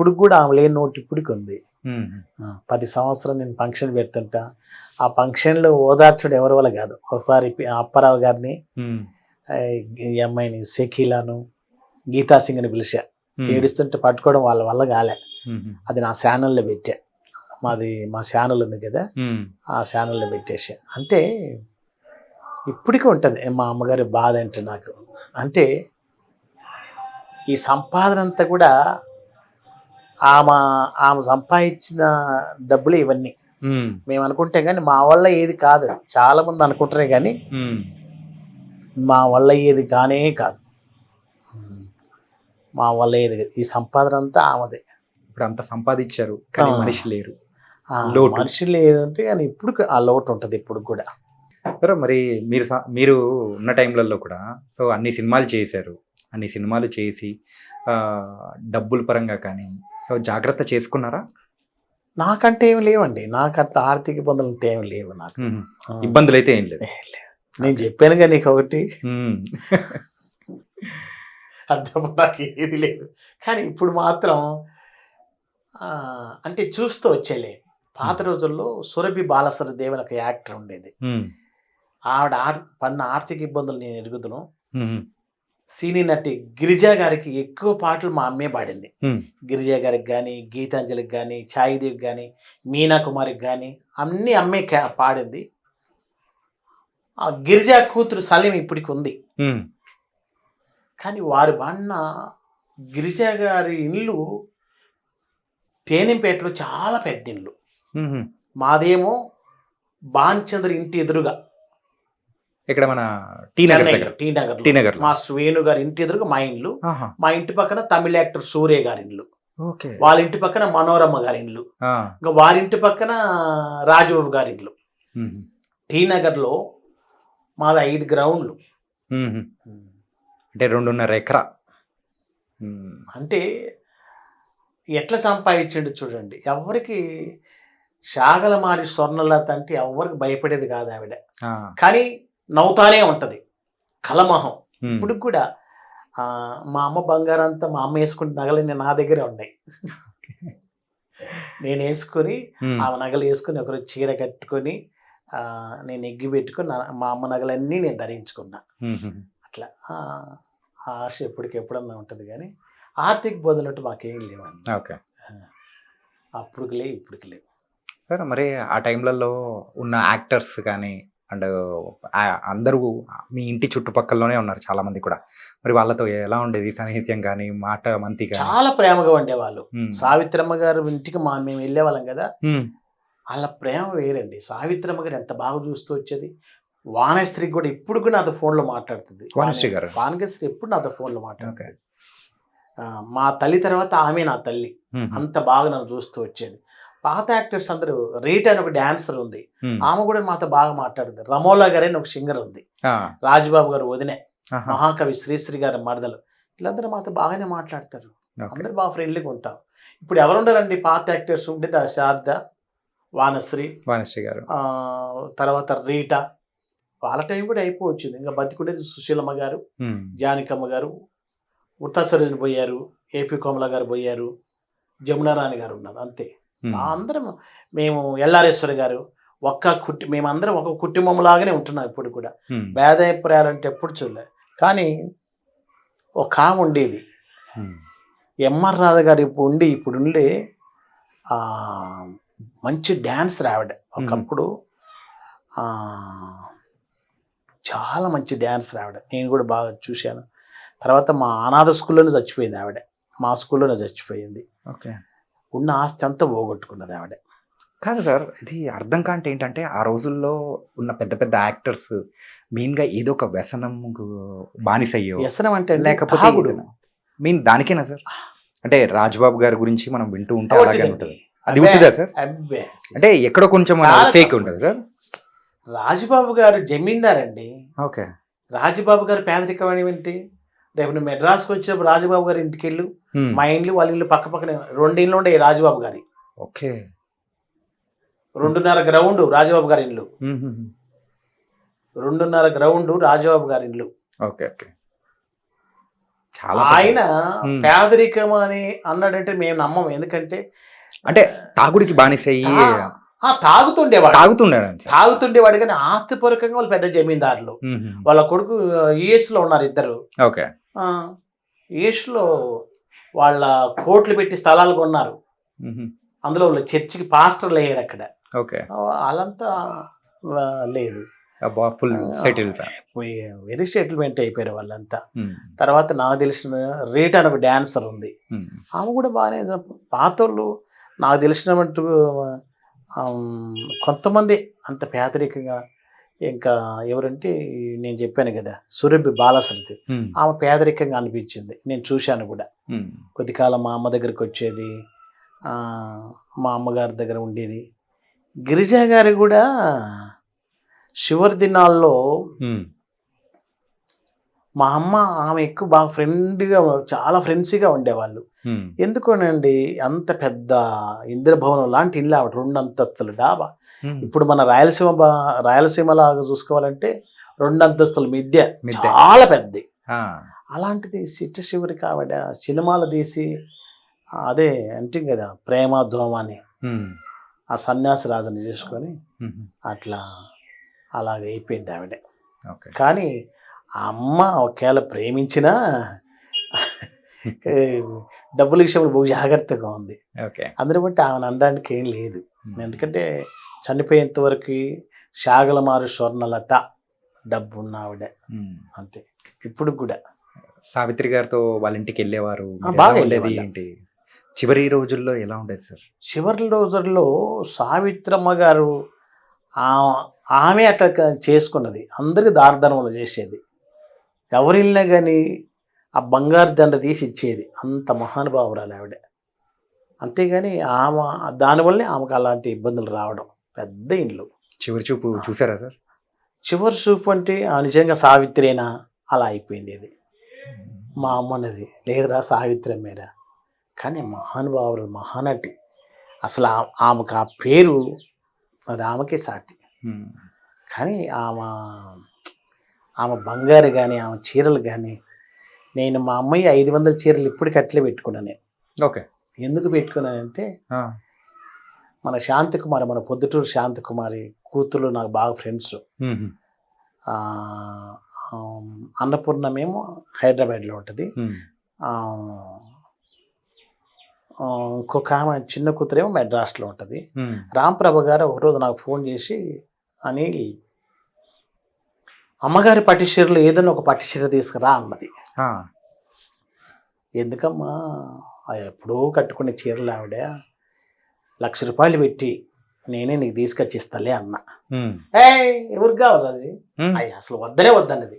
ఇప్పుడు కూడా ఆమె లేని నోటు ఇప్పటికి ఉంది పది సంవత్సరం నేను ఫంక్షన్ పెడుతుంటా. ఆ ఫంక్షన్లో ఓదార్చుడు ఎవరి వల్ల కాదు. ఒకసారి అప్పారావు గారిని ఈ అమ్మాయిని షకీలాను గీతా సింగ్ని పిలిచా. ఏడుస్తుంటే పట్టుకోవడం వాళ్ళ వల్ల కాలే. అది నా ఛానల్లో పెట్టా. మాది మా ఛానల్ ఉంది కదా. ఆ ఛానల్లో పెట్టేసా అంటే ఇప్పటికీ ఉంటుంది. మా అమ్మగారి బాధ అంటే నాకు. అంటే ఈ సంపాదన అంతా కూడా ఆమె ఆమె సంపాదించిన డబ్బులు ఇవన్నీ. మేము అనుకుంటే కానీ మా వల్ల ఏది కాదు చాలా మంది అనుకుంటారే కానీ. మా వల్ల ఏది కానే కాదు మా వల్ల ఏది. ఈ సంపాదన అంతా ఆమెదే ఇప్పుడు అంత సంపాదించారు కానీ. మనిషి లేరు. మనిషి లేదంటే కానీ ఇప్పుడు ఆ లోటు ఉంటుంది ఇప్పుడు కూడా మరి మీరు మీరు ఉన్న టైంలలో కూడా సో అన్ని సినిమాలు చేశారు అన్ని సినిమాలు చేసి డబ్బుల పరంగా కానీ సో జాగ్రత్త చేసుకున్నారా? నాకంటే ఏమి లేవండి. నాకు అంత ఆర్థిక ఇబ్బందులు అంటే ఏమి లేవు నాకు. ఇబ్బందులు అయితే ఏం లేదు. నేను చెప్పానుగా నీకు ఒకటి. అర్థం నాకు ఏది లేదు. కానీ ఇప్పుడు మాత్రం అంటే చూస్తూ వచ్చేలే. పాత రోజుల్లో సురభి బాలసర దేవన్ ఒక యాక్టర్ ఉండేది. ఆవిడ ఆర్ పడిన ఆర్థిక ఇబ్బందులు నేను ఎరుగుదును. సినీ నటి గిరిజా గారికి ఎక్కువ పాటలు మా అమ్మే పాడింది. గిరిజా గారికి కానీ గీతాంజలికి కానీ ఛాయిదేవికి కానీ మీనా కుమారికి కానీ అన్నీ అమ్మే పాడింది ఆ గిరిజా కూతురు సలీం ఇప్పటికి ఉంది. కానీ వారి బాన్న గిరిజా గారి ఇల్లు తేనింపేటలో చాలా పెద్ద ఇల్లు ఉమ్. మాదేమో బాన్చంద్ర ఇంటి ఎదురుగా ఇక్కడ మన టీ నగర్ చెన్నైలో, దగ్గర T Nagar T Nagar master Venu గారి ఇంటి ఎదురుగా మా ఆహా. మా ఇంటి పక్కన తమిళ యాక్టర్ సూర్య గారి ఓకే వాళ్ళ ఇంటి పక్కన మనోరమ గారి ఇల్లు ఆ. ఇంకా వారి ఇంటి పక్కన రాజబాబు గారి ఉమ్. టీ నగర్లో మాది ఐదు గ్రౌండ్లు. అంటే రెండున్నర ఎకరా. అంటే ఎట్లా సంపాదించండి చూడండి ఎవరికి శాగలమారి స్వర్ణలత అంటే ఎవరికి భయపడేది కాదు ఆవిడ. కానీ నవ్వుతానే ఉంటది. కలమహం. ఇప్పుడు కూడా ఆ, మా అమ్మ బంగారం అంతా మా అమ్మ వేసుకుంటే నగలన్నీ నా దగ్గరే ఉన్నాయి. నేను వేసుకొని. ఆమె నగలు వేసుకొని ఒకరు చీర కట్టుకొని ఆ, నేను ఎగ్గి పెట్టుకొని మా అమ్మ నగలన్నీ నేను ధరించుకున్నా. అట్లా ఆ ఆ ఆశ ఎప్పటికి ఎప్పుడన్నా ఉంటుంది కానీ ఆర్థిక బదులట్టు మాకేం లేవండి. ఓకే. అప్పుడుకి లేవు ఇప్పటికి లేవు. సరే మరి ఆ టైంలలో ఉన్న యాక్టర్స్ కానీ అండ్ అందరూ మీ ఇంటి చుట్టుపక్కలలోనే ఉన్నారు చాలా మంది కూడా. మరి వాళ్ళతో ఎలా ఉండేది? సాహిత్యం కానీ మాట మంతి చాలా ప్రేమగా ఉండేవాళ్ళు. సావిత్రమ్మ గారు ఇంటికి మా మేము వెళ్ళేవాళ్ళం కదా. వాళ్ళ ప్రేమ వేరండి. సావిత్రమ్మ గారు ఎంత బాగా చూస్తూ వచ్చేది. వానశ్రీ కూడా ఇప్పుడు కూడా నాతో ఫోన్లో మాట్లాడుతుంది. వాణిశ్రీ గారు? వానశ్రీ ఎప్పుడు నాతో ఫోన్లో మాట్లాడుతుంది. మా తల్లి తర్వాత ఆమె నా తల్లి. అంత బాగా నన్ను చూస్తూ వచ్చేది. పాత యాక్టర్స్ అందరూ రీట్ అని ఒక డాన్సర్ ఉంది. ఆమె కూడా మాతో బాగా మాట్లాడుతుంది రమోలా గారు అని ఒక సింగర్ ఉంది. రాజుబాబు గారు వదినే. మహాకవి శ్రీశ్రీ గారి మరదలు వీళ్ళందరూ మాతో బాగానే మాట్లాడతారు. అందరూ బాగా ఫ్రెండ్లీగా ఉంటాం ఇప్పుడు ఎవరుండారండి పాత యాక్టర్స్ ఉండేది ఆ శారద వానశ్రీ వాణిశ్రీ గారు తర్వాత రీటా వాళ్ళ టైం కూడా అయిపోవచ్చింది ఇంకా బతికుండేది సుశీలమ్మ గారు. జానకమ్మ గారు ఉత్తసరోజుని పోయారు ఏపీ కోమల గారు పోయారు జమునారాణి గారు ఉన్నారు అంతే. అందరం మేము ఎల్లారేశ్వరి గారు ఒక్క కుట్టి మేమందరం ఒక కుటుంబంలాగానే ఉంటున్నాం ఇప్పుడు కూడా. ఉమ్. భేదాభిప్రాయాలు అంటే ఎప్పుడు చూడలే. కానీ ఒక ఆమె ఉండేది. ఎంఆర్ రాధ గారు ఇప్పుడు ఉండి ఇప్పుడు ఉండే మంచి డ్యాన్స్ రావిడ. ఒకప్పుడు చాలా మంచి డ్యాన్స్ రావిడ. నేను కూడా బాగా చూశాను. తర్వాత మా అనాథ స్కూల్లోనే చచ్చిపోయింది ఆవిడ. మా స్కూల్లోనే చచ్చిపోయింది. ఓకే. ఉన్న ఆస్తి అంతా పోగొట్టుకున్నది ఆవిడ. కాదు సార్ ఇది అర్థం కాంటే ఏంటంటే ఆ రోజుల్లో ఉన్న పెద్ద పెద్ద యాక్టర్స్ మెయిన్గా ఏదో ఒక వ్యసనం బానిసయ్యో వ్యసనం అంటే లేకపోతే. మీన్ దానికేనా సార్? అంటే రాజ్బాబు గారి గురించి మనం వింటూ ఉంటే అలాగే. ఉంటుంది. అది ఉంటుందా సార్. అంటే ఎక్కడో కొంచెం ఫేక్. ఉంటుంది సార్. రాజబాబు గారు జమీందార్ అండి. ఓకే. రాజబాబు గారు పేదరికం ఏంటి? రేపు నువ్వు మెడ్రాస్కి వచ్చినప్పుడు రాజబాబు గారి ఇంటికి వెళ్ళు మా ఇండ్లు వాళ్ళ ఇల్లు పక్క పక్కనే రెండు ఇల్లు ఉండే రాజబాబు గారి. ఓకే. రెండున్నర గ్రౌండ్ రాజబాబు గారి ఇల్లు రెండున్నర గ్రౌండ్ రాజబాబు గారి ఇల్లు ఓకే ఓకే. చాలా ఆయన. పేదరికం అని అన్నాడంటే మేము నమ్మం. ఎందుకంటే అంటే తాగుడికి బానిసయ్యి తాగుతుండేవాడు. తాగుతున్నాడు సార్ తాగుతుండేవాడు కానీ ఆస్తిపూర్వకంగా వాళ్ళు పెద్ద జమీందారులు. వాళ్ళ కొడుకు యుఎస్లో ఉన్నారు ఇద్దరు. ఓకే. యుఎస్లో వాళ్ళ కోట్లు పెట్టి స్థలాలు కొన్నారు. అందులో వాళ్ళు చర్చికి పాస్టర్లు అయ్యారు అక్కడ. వాళ్ళంతా లేదు. ఫుల్ సెటిల్ వెరీ సెటిల్మెంట్ అయిపోయారు వాళ్ళంతా. తర్వాత నాకు తెలిసిన రేట్ అని ఒక డాన్సర్ ఉంది. ఆమె కూడా బాగానే పాతోళ్ళు నాకు తెలిసినట్టు కొంతమంది అంత పేదరికంగా ఇంకా ఎవరంటే నేను చెప్పాను కదా సురభి బాలసరతి ఆమె పేదరికంగా అనిపించింది. నేను చూశాను కూడా. కొద్ది కాలం మా అమ్మ దగ్గరికి వచ్చేది మా అమ్మగారి దగ్గర ఉండేది. గిరిజా గారి కూడా చివరి దినాల్లో మా అమ్మ ఆమె ఎక్కువ బాగా ఫ్రెండ్గా చాలా ఫ్రెండ్సీగా ఉండేవాళ్ళు. ఎందుకోనండి అంత పెద్ద ఇంద్రభవనం లాంటి ఇల్లు ఆవిడ రెండు అంతస్తులు డాబా. ఇప్పుడు మన రాయలసీమ రాయలసీమ లాగా చూసుకోవాలంటే రెండు అంతస్తుల మిద్దె. చాలా పెద్దది. అలాంటిది చిట్ట చివరికి ఆవిడ సినిమాలు తీసి అదే అంటే కదా ప్రేమ దోమ అని. ఆ సన్యాసి రాజుని చేసుకొని అట్లా అలాగ అయిపోయింది ఆవిడ. ఓకే. కానీ ఆ అమ్మ ఒకవేళ ప్రేమించినా డబ్బుల విషయంలో బహు జాగ్రత్తగా ఉంది. ఓకే. అందుని బట్టి ఆమెను అనడానికి ఏం లేదు. ఎందుకంటే చనిపోయేంత వరకు శాగలమారు స్వర్ణలత డబ్బు ఉన్న ఆవిడ. అంతే. ఇప్పుడు కూడా. సావిత్రి గారితో వాళ్ళ ఇంటికి వెళ్ళేవారు. బాగా వెళ్ళేవాళ్ళం. ఏంటి? చివరి రోజుల్లో ఎలా ఉండేది సార్? చివరి రోజుల్లో సావిత్రమ్మ గారు ఆమె అట్లా చేసుకున్నది. అందరికి దారధర్మలు చేసేది. ఎవరిల్లా కానీ ఆ బంగారు దండ తీసి ఇచ్చేది. అంత మహానుభావురాలు ఆవిడ. అంతేగాని ఆమె దానివల్లే ఆమెకు అలాంటి ఇబ్బందులు రావడం. పెద్ద ఇండ్లు. చివరి చూపు చూసారా సార్? చివరి చూపు అంటే ఆ నిజంగా సావిత్రేనా? అలా అయిపోయింది అది. మా అమ్మన్నది లేదురా సావిత్రి మేరా కానీ మహానుభావులు మహానటి. అసలు ఆమెకు ఆ పేరు అది ఆమెకే సాటి. కానీ ఆమె ఆమె బంగారు కానీ ఆమె చీరలు కానీ నేను మా అమ్మయ్య ఐదు వందల చీరలు ఇప్పటికి అట్లే పెట్టుకున్నాను నేను. ఓకే. ఎందుకు పెట్టుకున్నానంటే. మన శాంతికుమారి మన పొద్దుటూరు శాంతికుమారి కూతురు నాకు బాగా ఫ్రెండ్స్. అన్నపూర్ణమేమో హైదరాబాద్లో ఉంటుంది. ఇంకొక ఆమె చిన్న కూతురేమో మెడ్రాస్లో ఉంటుంది. రాంప్రభ గారు ఒకరోజు నాకు ఫోన్ చేసి అని అమ్మగారి పట్టు చీరలు ఏదైనా ఒక పట్టు చీర తీసుకురా అన్నది. ఎందుకమ్మా ఎప్పుడో కట్టుకునే చీరలు ఆవిడ లక్ష రూపాయలు పెట్టి నేనే నీకు తీసుకొచ్చి ఇస్తాలే అన్న. ఏ ఎవరికి కావాలి అది. అయ్య అసలు వద్దనే వద్దన్నది